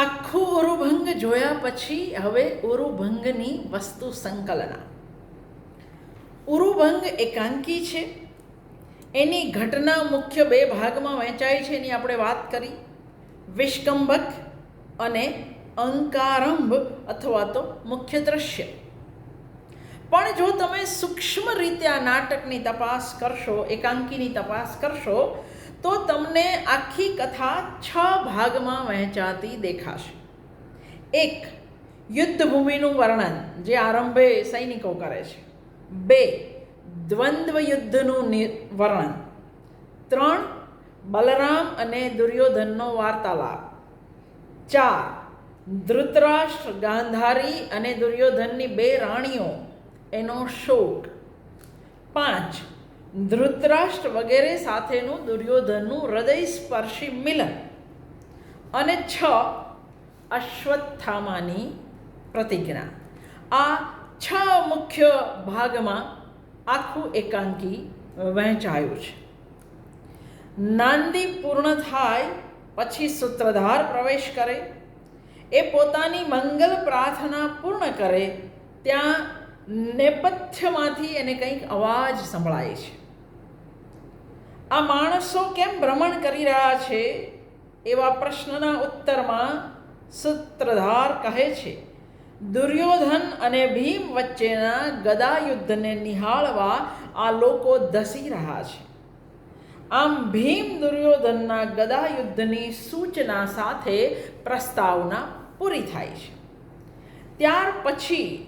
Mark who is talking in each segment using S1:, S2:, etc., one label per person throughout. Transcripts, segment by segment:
S1: આખું ઉરુભંગ જોયા પછી હવે ઉરુભંગની વસ્તુ સંકલના. ઉરુભંગ એકાંકી છે. એની ઘટના મુખ્ય બે ભાગમાં વહેંચાય છે એની આપણે વાત કરી. વિષ્કંભક અને અંકારંભ અથવા તો મુખ્ય દ્રશ્ય. પણ જો તમે સૂક્ષ્મ રીતે આ નાટકની તપાસ કરશો, એકાંકીની તપાસ કરશો તો તમને આખી કથા છ ભાગમાં વહેંચાતી દેખાશે. એક, યુદ્ધભૂમિનું વર્ણન, જે આરંભે સૈનિકો કરે છે. બે દ્વંદ્વ યુદ્ધનું વર્ણન. ત્રણ, બલરામ અને દુર્યોધનનો વાર્તાલાપ. ચાર, ધૃતરાષ્ટ્ર, ગાંધારી અને દુર્યોધનની બે રાણીઓ, એનો શોક. પાંચ ધૃતરાષ્ટ્ર વગેરે સાથેનું દુર્યોધનનું હૃદયસ્પર્શી મિલન. અને છ, અશ્વત્થામાની પ્રતિજ્ઞા. આ છ મુખ્ય ભાગમાં આખું એકાંકી વહેંચાયું છે. નાંદી પૂર્ણ થાય પછી સૂત્રધાર પ્રવેશ કરે. એ પોતાની મંગલ પ્રાર્થના પૂર્ણ કરે. ત્યાં નેપથ્યમાંથી એને કંઈક અવાજ સંભળાય છે. આ માણસો કેમ ભ્રમણ કરી રહ્યા છે? એવા પ્રશ્નના ઉત્તરમાં સૂત્રધાર કહે છે, દુર્યોધન અને ભીમ વચ્ચેના ગદા યુદ્ધને નિહાળવા આ લોકો ધસી રહ્યા છે. આમ ભીમ દુર્યોધનના ગદા યુદ્ધની સૂચના સાથે પ્રસ્તાવના પૂરી થાય છે. ત્યાર પછી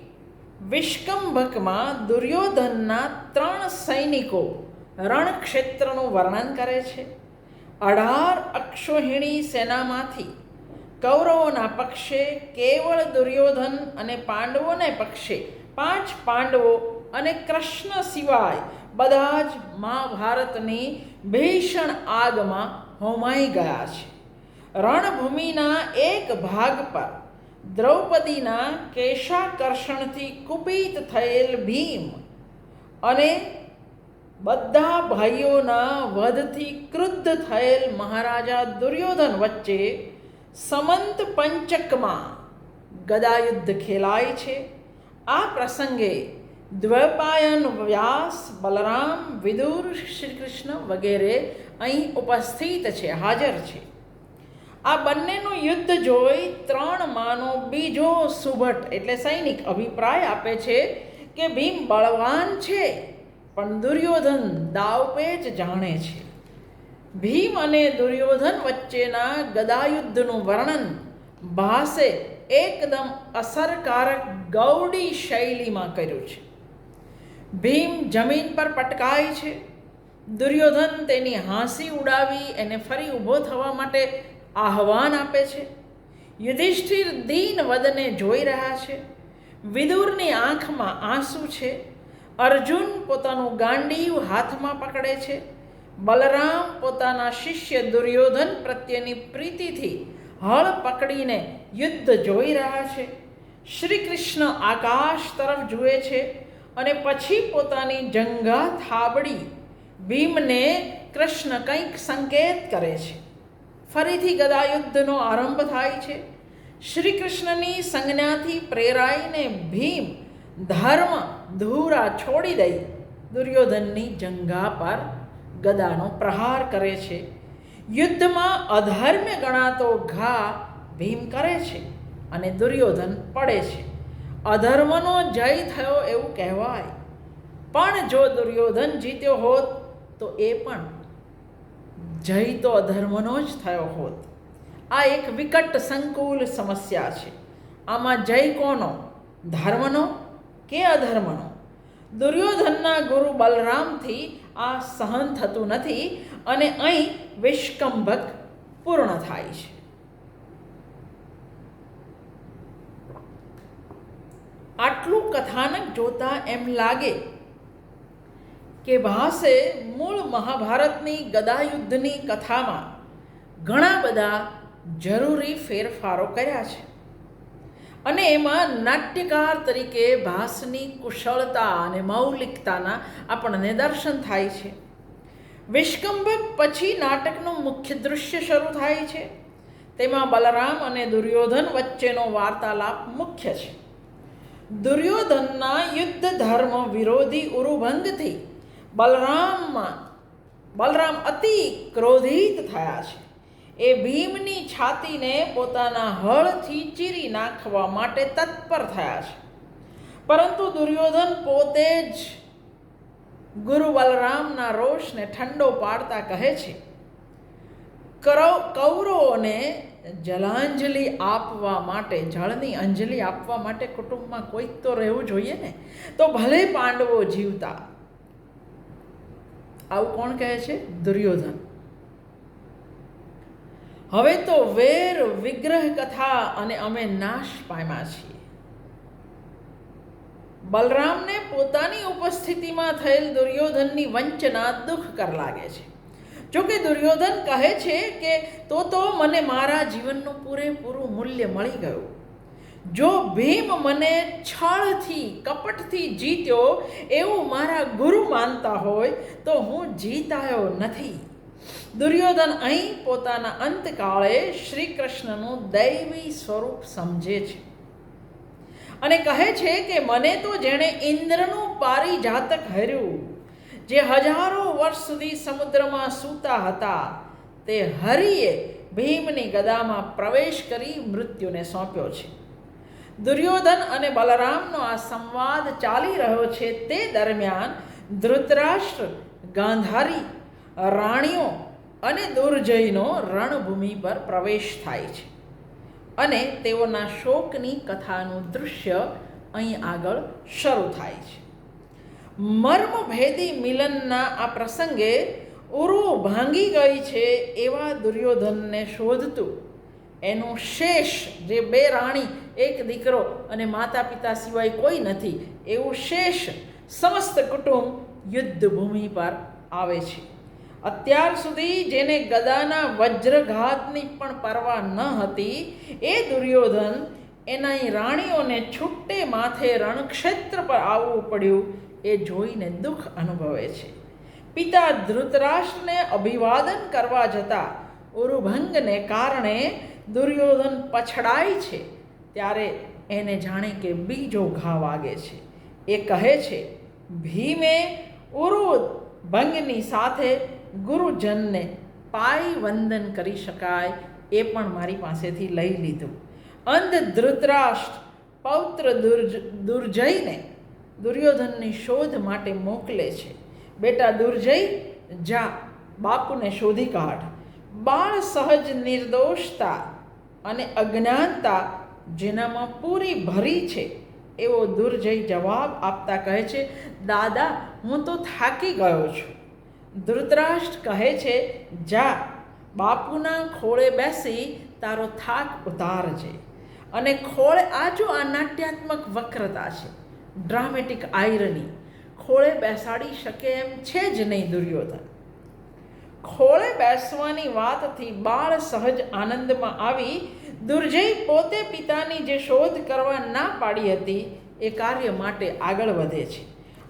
S1: વિષ્કંભકમાં દુર્યોધનના ત્રણ સૈનિકો રણક્ષેત્રનું વર્ણન કરે છે. અઢાર અક્ષોહિણી સેનામાંથી કૌરવોના પક્ષે કેવળ દુર્યોધન અને પાંડવોને પક્ષે પાંચ પાંડવો અને કૃષ્ણ સિવાય બધા જ મહાભારતની ભીષણ આગમાં હોમાઈ ગયા છે. રણભૂમિના એક ભાગ પર દ્રૌપદીના કેશાકર્ષણથી કુપિત થયેલ ભીમ અને બધા ભાઈઓના વધથી ક્રુદ્ધ થયેલ મહારાજા દુર્યોધન વચ્ચે સમંત પંચકમાં ગદાયુદ્ધ ખેલાય છે. આ પ્રસંગે દ્વૈપાયન વ્યાસ, બલરામ, વિદુર શ્રી કૃષ્ણ વગેરે અહીં ઉપસ્થિત છે, હાજર છે. આ બંનેનું યુદ્ધ જોઈ ત્રણ માનો બીજો સુભટ એટલે સૈનિક અભિપ્રાય આપે છે કે ભીમ બળવાન છે. પણ દુર્યોધન દાવપેચ જાણે છે. ભીમ અને દુર્યોધન વચ્ચેના ગદાયુદ્ધનું વર્ણન ભાસે એકદમ અસરકારક ગૌડી શૈલીમાં કર્યું છે. ભીમ જમીન પર પટકાય છે. દુર્યોધન તેની હાંસી ઉડાવી એને ફરી ઊભો થવા માટે આહવાન આપે છે. યુધિષ્ઠિર દીન વદને જોઈ રહ્યા છે. વિદુરની આંખમાં આંસુ છે. અર્જુન પોતાનું ગાંડીવ હાથમાં પકડે છે. બલરામ પોતાના શિષ્ય દુર્યોધન પ્રત્યેની પ્રીતિથી હળ પકડીને યુદ્ધ જોઈ રહ્યા છે. શ્રી કૃષ્ણ આકાશ તરફ જુએ છે અને પછી પોતાની જંગા થાબડી ભીમને કૃષ્ણ કંઈક સંકેત કરે છે. ફરીથી ગદાયુદ્ધનો આરંભ થાય છે. શ્રી કૃષ્ણની સંજ્ઞાથી પ્રેરાઈને ભીમ ધર્મ ધૂરા છોડી દઈ. દુર્યોધનની જંગા પર ગદાનો પ્રહાર કરે છે. યુદ્ધમાં અધર્મ્ય ગણાતો ઘા ભીમ કરે છે અને દુર્યોધન પડે છે. અધર્મનો જય થયો એવું કહેવાય. પણ જો દુર્યોધન જીત્યો હોત, તો એ પણ જય તો અધર્મનો જ થયો હોત. આ એક વિકટ સંકુલ સમસ્યા છે. આમાં જય કોનો? ધર્મનો? કે અધર્મનો? દુર્યોધનના ગુરુ બલરામથી આ સહન થતું નથી અને અહીં વિષ્કંભક પૂર્ણ થાય છે. આટલું કથાનક જોતા એમ લાગે કે ભાસે મૂળ મહાભારતની ગદાયુદ્ધની કથામાં ઘણા બધા જરૂરી ફેરફારો કર્યા છે. અને એમાં નાટ્યકાર તરીકે ભાસની કુશળતા અને મૌલિકતાના આપણને દર્શન થાય છે. વિષ્કંભક પછી નાટકનું મુખ્ય દૃશ્ય શરૂ થાય છે. તેમાં બલરામ અને દુર્યોધન વચ્ચેનો વાર્તાલાપ મુખ્ય છે. દુર્યોધનના યુદ્ધ ધર્મ વિરોધી ઉરુભંગથી બલરામમાં બલરામ અતિ ક્રોધિત થયા છે. એ ભીમની છાતીને પોતાના હળથી ચીરી નાખવા માટે તત્પર થયા છે. પરંતુ દુર્યોધન પોતે જ ગુરુ બલરામના રોષને ઠંડો પાડતા કહે છે કરવ કૌરવોને જલાંજલિ આપવા માટે, જળની અંજલિ આપવા માટે કુટુંબમાં કોઈક તો રહેવું જોઈએ ને? તો ભલે પાંડવો જીવતા. આવું કોણ કહે છે? દુર્યોધન. હવે તો વેર વિગ્રહ કથા અને અમે નાશ પામ્યા છીએ. બલરામને પોતાની ઉપસ્થિતિમાં થયેલ દુર્યોધનની વંચના દુઃખકર લાગે છે. જોકે દુર્યોધન કહે છે કે તો તો મને મારા જીવનનું પૂરેપૂરું મૂલ્ય મળી ગયું. જો ભીમ મને છળથી, કપટથી જીત્યો એવું મારા ગુરુ માનતા હોય તો હું જીતાયો નથી. દુર્યોધન અહીં પોતાના અંતકાળે શ્રી કૃષ્ણનું દૈવી સ્વરૂપ સમજે છે. અને કહે છે કે મને તો જેણે ઇન્દ્રનું પારિજાતક હર્યું, જે હજારો વર્ષ સુધી સમુદ્રમાં સૂતા હતા, તે હરિએ ભીમની ગદામાં પ્રવેશ કરી મૃત્યુને સોંપ્યો છે. દુર્યોધન અને બલરામનો આ સંવાદ ચાલી રહ્યો છે તે દરમિયાન ધૃતરાષ્ટ્ર ગાંધારી રાણીઓ અને દુર્જયનો રણભૂમિ પર પ્રવેશ થાય છે. અને તેઓના શોકની કથાનું દૃશ્ય અહીં આગળ શરૂ થાય છે. મર્મભેદી મિલનના આ પ્રસંગે ઉરુ ભાંગી ગઈ છે એવા દુર્યોધનને શોધતું. એનું શેષ જે બે રાણી, એક દીકરો અને માતા પિતા સિવાય કોઈ નથી, એવું શેષ સમસ્ત કુટુંબ યુદ્ધભૂમિ પર આવે છે. અત્યાર સુધી જેને ગદાના વજ્રઘાતની પણ પરવા ન હતી, એ દુર્યોધન એના રાણીઓને છુટ્ટે માથે રણક્ષેત્ર પર આવવું પડ્યું, એ જોઈને દુઃખ અનુભવે છે. પિતા ધૃતરાષ્ટ્રને અભિવાદન કરવા જતાં ઉરુભંગને કારણે દુર્યોધન પછડાય છે, ત્યારે એને જાણે કે બીજો ઘા વાગે છે. એ કહે છે, ભીમે ઉરુ ભંગની સાથે ગુરુજનને પાય વંદન કરી શકાય એ પણ મારી પાસેથી લઈ લીધું. અંધ ધૃતરાષ્ટ્ર પૌત્ર દુર્જ, દુર્જયને દુર્યોધનની શોધ માટે મોકલે છે. બેટા દુર્જય, જા, બાપુને શોધી કાઢ. બાળ સહજ નિર્દોષતા અને અજ્ઞાનતા જેનામાં પૂરી ભરી છે એવો દુર્જય જવાબ આપતા કહે છે, દાદા, હું તો થાકી ગયો છું. ધૃતરાષ્ટ્ર કહે છે, જા, બાપુના ખોળે બેસી તારો થાક ઉતારજે. અને ખોળે આ જો આ નાટ્યાત્મક વક્રતા છે ડ્રામેટિક આયરની ખોળે બેસાડી શકે એમ છે જ નહીં દુર્યોધન. ખોળે બેસવાની વાતથી બાળ સહજ આનંદમાં આવી, દુર્જય પોતે પિતાની જે શોધ કરવા ના પાડી હતી, એ કાર્ય માટે આગળ વધે છે.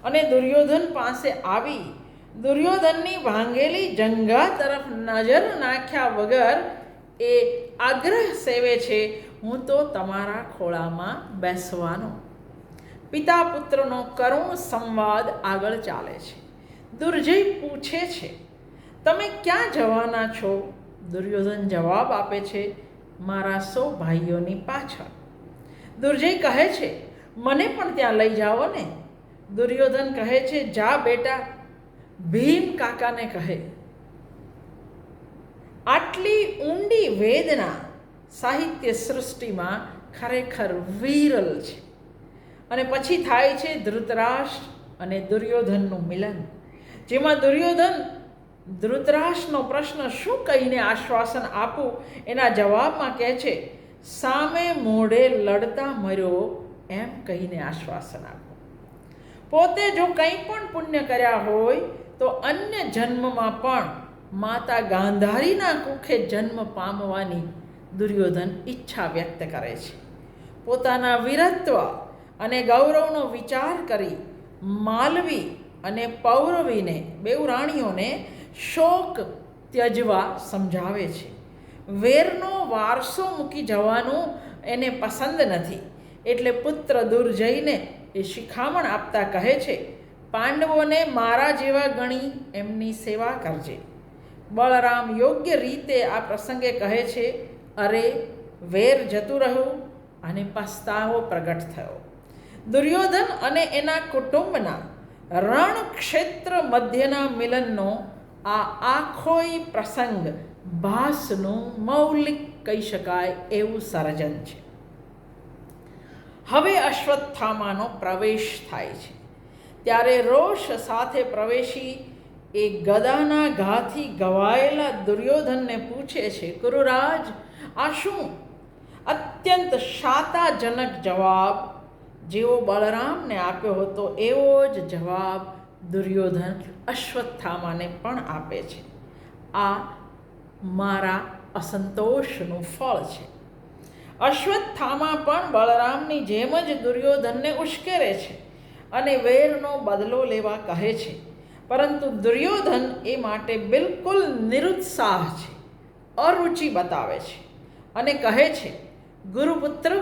S1: અને દુર્યોધન પાસે આવી દુર્યોધનની ભાંગેલી જંગા તરફ નજર નાખ્યા વગર એ આગ્રહ સેવે છે, હું તો તમારા ખોળામાં બેસવાનો. પિતા પુત્રનો કરુણ સંવાદ આગળ ચાલે છે. દુર્જય પૂછે છે, તમે ક્યાં જવાના છો? દુર્યોધન જવાબ આપે છે, મારા સો ભાઈઓની પાછળ. દુર્જય કહે છે, મને પણ ત્યાં લઈ જાઓ ને દુર્યોધન કહે છે, જા બેટા ભીમ કાકાને કહે, આટલી ઊંડી વેદના સાહિત્ય સૃષ્ટિમાં ખરેખર વિરલ છે. અને પછી થાય છે ધૃતરાષ્ટ્ર અને દુર્યોધનનું મિલન. જેમાં દુર્યોધન ધૃતરાષ્ટ્રનો પ્રશ્ન શું કહીને આશ્વાસન આપું? એના જવાબમાં કહે છે, સામે મોઢે લડતા મર્યો એમ કહીને આશ્વાસન આપો. પોતે જો કંઈ પણ પુણ્ય કર્યા હોય તો અન્ય જન્મમાં પણ માતા ગાંધારીના કુખે જન્મ પામવાની દુર્યોધન ઈચ્છા વ્યક્ત કરે છે. પોતાના વીરત્વ અને ગૌરવનો વિચાર કરી માલવી અને પૌરવીને બેઉ રાણીઓને શોક ત્યજવા સમજાવે છે. વેરનો વારસો મૂકી જવાનું એને પસંદ નથી. એટલે પુત્ર દૂર જઈને એ શિખામણ આપતા કહે છે પાંડવોને મારા જેવા ગણી એમની સેવા કરજે. બળરામ યોગ્ય રીતે આ પ્રસંગે કહે છે, અરે, વેર જતું રહ્યું અને પસ્તાવો પ્રગટ થયો. દુર્યોધન અને એના કુટુંબના રણક્ષેત્ર મધ્યના મિલનનો આ આખોય પ્રસંગ ભાસનું મૌલિક કહી શકાય એવું સર્જન છે. હવે અશ્વત્થામાનો પ્રવેશ થાય છે. ત્યારે રોષ સાથે પ્રવેશી એ ગદાના ઘાથી ગવાયેલા દુર્યોધનને પૂછે છે ગુરુરાજ આ શું? અત્યંત શાતાજનક જવાબ. જેવો બળરામને આપ્યો હતો, એવો જ જવાબ દુર્યોધન અશ્વત્થામાને પણ આપે છે. આ મારા અસંતોષનું ફળ છે. અશ્વત્થામા પણ બળરામની જેમ જ દુર્યોધનને ઉશ્કેરે છે. અને વેરનો બદલો લેવા કહે છે. પરંતુ દુર્યોધન એ માટે બિલકુલ નિરુત્સાહ છે, અરુચિ બતાવે છે અને કહે છે, ગુરુપુત્ર,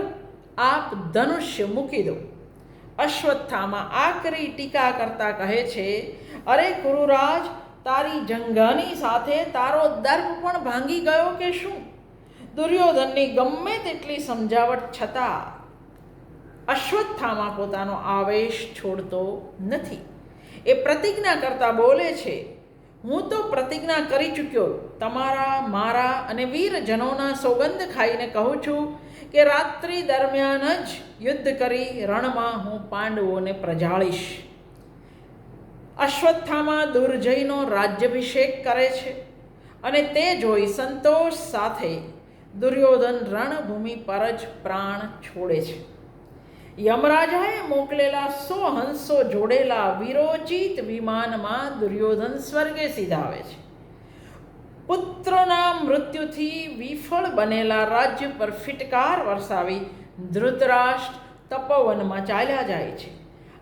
S1: આપ ધનુષ્ય મૂકી દો. અશ્વત્થામાં આકરી ટીકા કરતા કહે છે, અરે ગુરુરાજ તારી જંગાની સાથે તારો દર્પ પણ ભાંગી ગયો કે શું? દુર્યોધનની ગમે તેટલી સમજાવટ છતાં અશ્વત્થામાં પોતાનો આવેશ છોડતો નથી. એ પ્રતિજ્ઞા કરતા બોલે છે, હું તો પ્રતિજ્ઞા કરી ચૂક્યો. તમારા, મારા અને વીરજનોના સોગંદ ખાઈને કહું છું કે રાત્રિ દરમિયાન જ યુદ્ધ કરી રણમાં હું પાંડવોને પ્રજાળીશ. અશ્વત્થામાં દુર્જયનો રાજ્યાભિષેક કરે છે અને તે જોઈ સંતોષ સાથે દુર્યોધન રણભૂમિ પર જ પ્રાણ છોડે છે. યમરાજાએ મોકલેલા સો હંસો જોડેલા વિરોચિત વિમાનમાં દુર્યોધન સ્વર્ગે સીધાવે છે. પુત્રોના મૃત્યુથી વિફળ બનેલા રાજ્ય પર ફિટકાર વરસાવી ધૃતરાષ્ટ્ર તપોવનમાં ચાલ્યા જાય છે.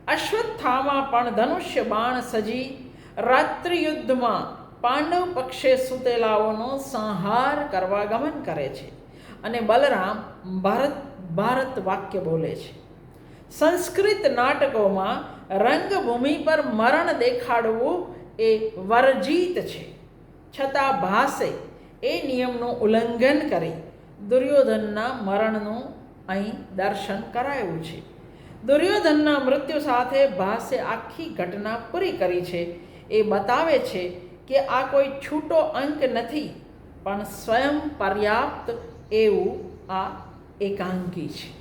S1: અશ્વત્થામાં પણ ધનુષ્ય બાણ સજી રાત્રિ યુદ્ધમાં પાંડવ પક્ષે સુતેલાઓનો સંહાર કરવા ગમન કરે છે અને બલરામ ભારત ભારત વાક્ય બોલે છે. સંસ્કૃત નાટકોમાં રંગભૂમિ પર મરણ દેખાડવું એ વર્જિત છે. છતાં ભાસે એ નિયમનું ઉલ્લંઘન કરી દુર્યોધનના મરણનું અહીં દર્શન કરાયું છે. દુર્યોધનના મૃત્યુ સાથે ભાસે આખી ઘટના પૂરી કરી છે. એ બતાવે છે કે આ કોઈ છૂટો અંક નથી, પણ સ્વયં પર્યાપ્ત એવું આ એકાંકી છે.